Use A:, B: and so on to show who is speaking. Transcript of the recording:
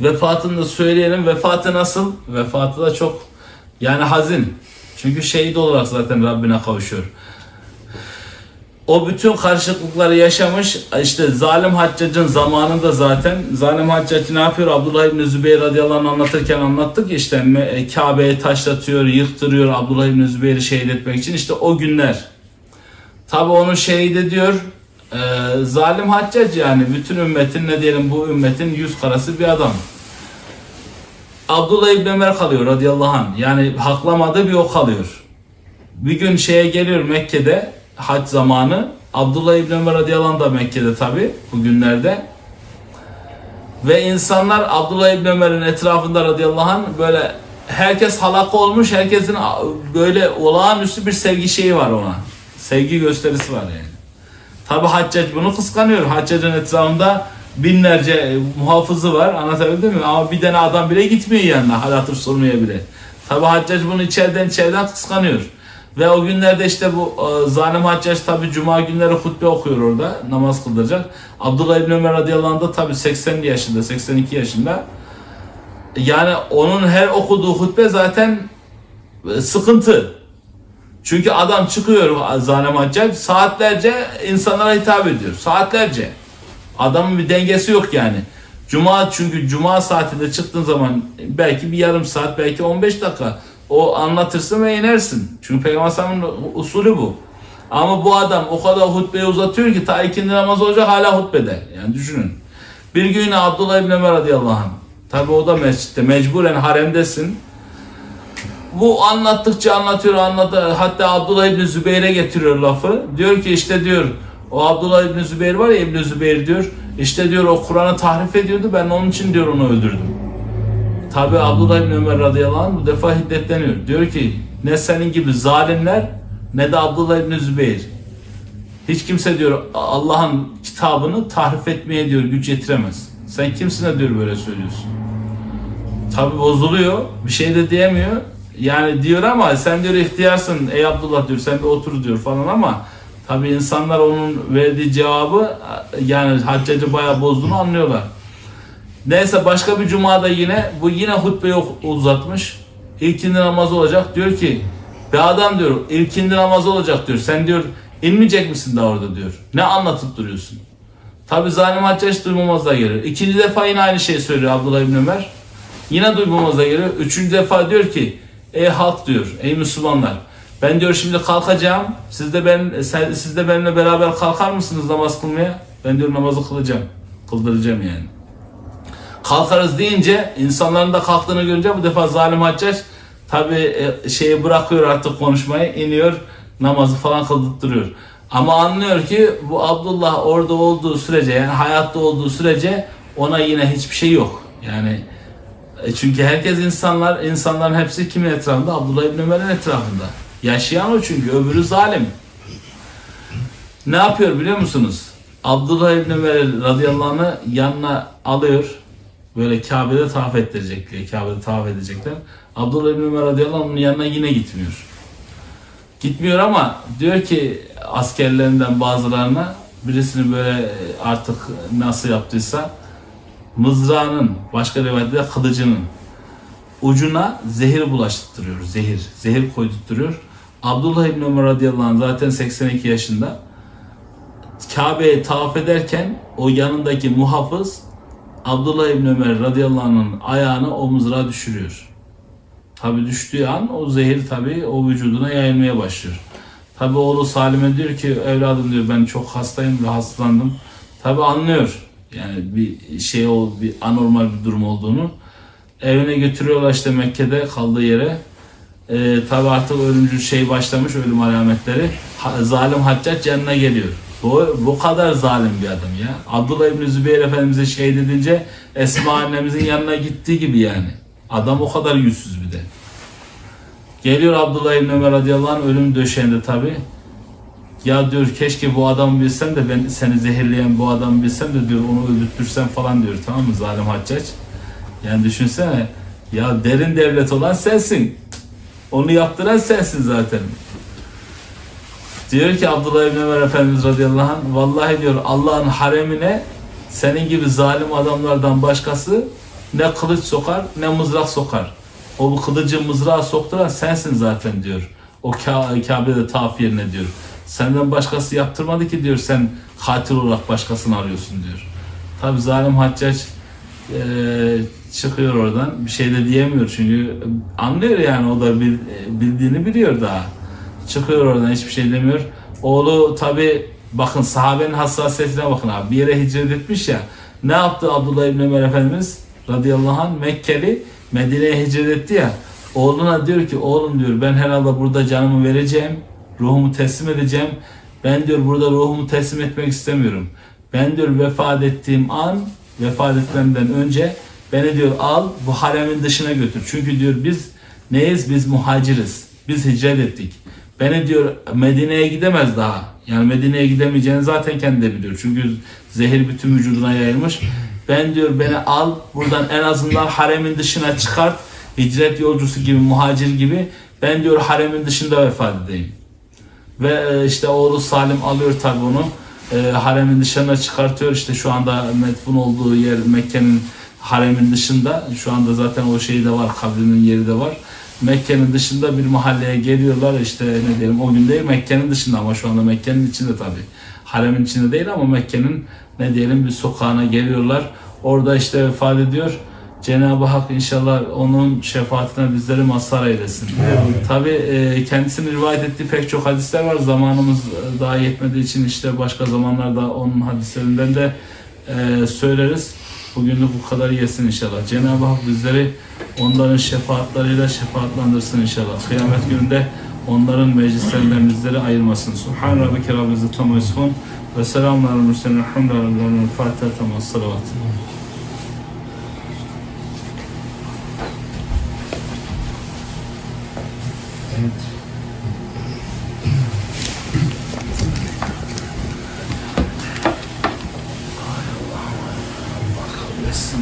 A: Vefatını da söyleyelim. Vefatı nasıl? Vefatı da çok yani hazin. Çünkü şehit olarak zaten Rabbine kavuşuyor. O bütün karışıklıkları yaşamış. İşte zalim haccacın zamanında zaten zalim haccacı ne yapıyor? Abdullah İbni Zübeyir radıyallahu anh anlatırken anlattık işte Me- Kabe'yi taşlatıyor, yıktırıyor Abdullah İbni Zübeyir'i şehit etmek için. İşte o günler. Tabi onu şehit ediyor. Ee, zalim haccac yani bütün ümmetin ne diyelim bu ümmetin yüz karası bir adam. Abdullah İbni Ömer kalıyor radıyallahu anh. Yani haklamadığı bir o kalıyor. Bir gün şeye geliyor Mekke'de hac zamanı. Abdullah İbni Ömer radıyallahu anh da Mekke'de tabi bu günlerde. Ve insanlar Abdullah İbni Ömer'in etrafında radıyallahu anh böyle herkes halaka olmuş. Herkesin böyle olağanüstü bir sevgi şeyi var ona. Sevgi gösterisi var yani. Tabi Haccac bunu kıskanıyor. Haccacın etrafında binlerce e, muhafızı var. Anlatabildim mi? Ama bir tane adam bile gitmiyor yanına. Hal hatır sormaya bile. Tabi Haccac bunu içeriden içeriden kıskanıyor. Ve o günlerde işte bu e, zalim Haccac tabi cuma günleri hutbe okuyor orada. Namaz kıldıracak. Abdullah İbni Ömer radıyallahu anh da tabi 80 yaşında, 82 yaşında. Yani onun her okuduğu hutbe zaten e, sıkıntı. Çünkü adam çıkıyor zalim haccac saatlerce insanlara hitap ediyor. Saatlerce. Adamın bir dengesi yok yani. Cuma çünkü cuma saatinde çıktığın zaman belki bir yarım saat belki 15 dakika o anlatırsın ve inersin. Çünkü Peygamber Efendimiz'in usulü bu. Ama bu adam o kadar hutbeyi uzatıyor ki ta ikindi namaz olacak hala hutbede. Yani düşünün. Bir gün Abdullah İbni Ömer radıyallahu anh. Tabi o da mescitte mecburen haremdesin. Bu anlattıkça anlatıyor anlatıyor. Hatta Abdullah İbni Zübeyir'e getiriyor lafı. Diyor ki işte diyor o Abdullah İbni Zübeyir var ya İbni Zübeyir diyor. İşte diyor o Kur'an'ı tahrif ediyordu ben onun için diyor onu öldürdüm. Tabi Abdullah İbni Ömer radıyallahu anh bu defa hiddetleniyor. Diyor ki ne senin gibi zalimler ne de Abdullah İbni Zübeyir. Hiç kimse diyor Allah'ın kitabını tahrif etmeye diyor güç yetiremez. Sen kimsin de diyor böyle söylüyorsun. Tabi bozuluyor. Bir şey de diyemiyor. Yani diyor ama sen diyor ihtiyarsın ey Abdullah diyor sen de otur diyor falan ama tabi insanlar onun verdiği cevabı yani haccacı bayağı bozduğunu anlıyorlar. Neyse başka bir cumada yine bu yine hutbeyi uzatmış. İlkindi namazı olacak. Diyor ki bir adam diyor ilkindi namazı olacak diyor. Sen diyor inmeyecek misin daha orada diyor. Ne anlatıp duruyorsun? Tabi zalim haccaç duymamazlığa geliyor. İkinci defa yine aynı şeyi söylüyor Abdullah İbni Ömer. Yine duymamazlığa geliyor. Üçüncü defa diyor ki ey halk diyor ey Müslümanlar ben diyor şimdi kalkacağım. Siz de ben siz de benimle beraber kalkar mısınız namaz kılmaya? Ben diyor namazı kılacağım. Kıldıracağım yani. Kalkarız deyince insanların da kalktığını görünce bu defa zalim haccaç tabi şeyi bırakıyor artık konuşmayı iniyor namazı falan kıldırtırıyor. Ama anlıyor ki bu Abdullah orada olduğu sürece yani hayatta olduğu sürece ona yine hiçbir şey yok. Yani e çünkü herkes insanlar, insanların hepsi kimin etrafında? Abdullah İbni Ömer'in etrafında. Yaşayan o çünkü, öbürü zalim. Ne yapıyor biliyor musunuz? Abdullah İbni Ömer radıyallahu anh'ı yanına alıyor. Böyle Kabe'de tavaf ettirecek diye. Kabe'de tavaf edecekler. Abdullah İbni Ömer radıyallahu anh'ın yanına yine gitmiyor. Gitmiyor ama diyor ki askerlerinden bazılarına birisini böyle artık nasıl yaptıysa mızrağının başka rivayette de kılıcının ucuna zehir bulaştırıyor. Zehir. Zehir koydurtturuyor. Abdullah İbni Ömer radıyallahu anh zaten 82 yaşında. Kabe'ye tavaf ederken o yanındaki muhafız Abdullah İbni Ömer radıyallahu anh'ın ayağını o mızrağa düşürüyor. Tabi düştüğü an o zehir tabi o vücuduna yayılmaya başlıyor. Tabi oğlu Salim'e diyor ki evladım diyor ben çok hastayım ve hastalandım. Tabi anlıyor yani bir şey o bir anormal bir durum olduğunu. Evine götürüyorlar işte Mekke'de kaldığı yere. Ee, tabi artık ölümcül şey başlamış ölüm alametleri. Zalim Haccac yanına geliyor. Bu, bu kadar zalim bir adam ya. Abdullah İbni Zübeyir Efendimiz'e şey dedince Esma annemizin yanına gittiği gibi yani. Adam o kadar yüzsüz bir de. Geliyor Abdullah İbni Ömer radıyallahu anh ölüm döşeğinde tabi. Ya diyor keşke bu adamı bilsem de ben seni zehirleyen bu adamı bilsem de diyor onu öldürtürsem falan diyor tamam mı zalim haccac. Yani düşünsene ya derin devlet olan sensin. Onu yaptıran sensin zaten. Diyor ki Abdullah İbni Ömer Efendimiz radıyallahu anh vallahi diyor Allah'ın haremine senin gibi zalim adamlardan başkası ne kılıç sokar ne mızrak sokar. O kılıcı mızrağa sokturan sensin zaten diyor. O Ka- Kabe'de tavaf yerine diyor. Senden başkası yaptırmadı ki diyor sen katil olarak başkasını arıyorsun diyor. Tabi zalim Haccac eee, çıkıyor oradan. Bir şey de diyemiyor çünkü anlıyor yani o da bil- bildiğini biliyor daha. Çıkıyor oradan hiçbir şey demiyor. Oğlu tabi bakın sahabenin hassasiyetine bakın abi. Bir yere hicret etmiş ya. Ne yaptı Abdullah İbni Ömer Efendimiz radıyallahu anh Mekkeli Medine'ye hicret etti ya. Oğluna diyor ki oğlum diyor ben herhalde burada canımı vereceğim. Ruhumu teslim edeceğim. Ben diyor burada ruhumu teslim etmek istemiyorum. Ben diyor vefat ettiğim an vefat etmemden önce beni diyor al bu haremin dışına götür. Çünkü diyor biz neyiz? Biz muhaciriz. Biz hicret ettik. Beni diyor Medine'ye gidemez daha. Yani Medine'ye gidemeyeceğini zaten kendi de biliyor. Çünkü zehir bütün vücuduna yayılmış. Ben diyor beni al buradan en azından haremin dışına çıkart. Hicret yolcusu gibi, muhacir gibi. Ben diyor haremin dışında vefat edeyim. Ve e, işte oğlu Salim alıyor tabi onu. E, haremin dışına çıkartıyor. İşte şu anda metfun olduğu yer Mekke'nin haremin dışında. Şu anda zaten o şey de var, kabrinin yeri de var. Mekke'nin dışında bir mahalleye geliyorlar işte ne diyelim o gün değil Mekke'nin dışında ama şu anda Mekke'nin içinde tabi. Haremin içinde değil ama Mekke'nin ne diyelim bir sokağına geliyorlar. Orada işte vefat ediyor. Cenab-ı Hak inşallah onun şefaatine bizleri mazhar eylesin. Tabi e, kendisinin rivayet ettiği pek çok hadisler var. Zamanımız e, daha yetmediği için işte başka zamanlarda onun hadislerinden de e, söyleriz. Bugünlük bu kadar yesin inşallah. Cenab-ı Hak bizleri onların şefaatleriyle şefaatlandırsın inşallah. Kıyamet gününde onların meclislerinden bizleri ayırmasın. Subhan rabbike rabbil yasifun ve selamun aleyhi ve sellem. Elhamdülillahi Fatiha tamam salavat.
B: Evet.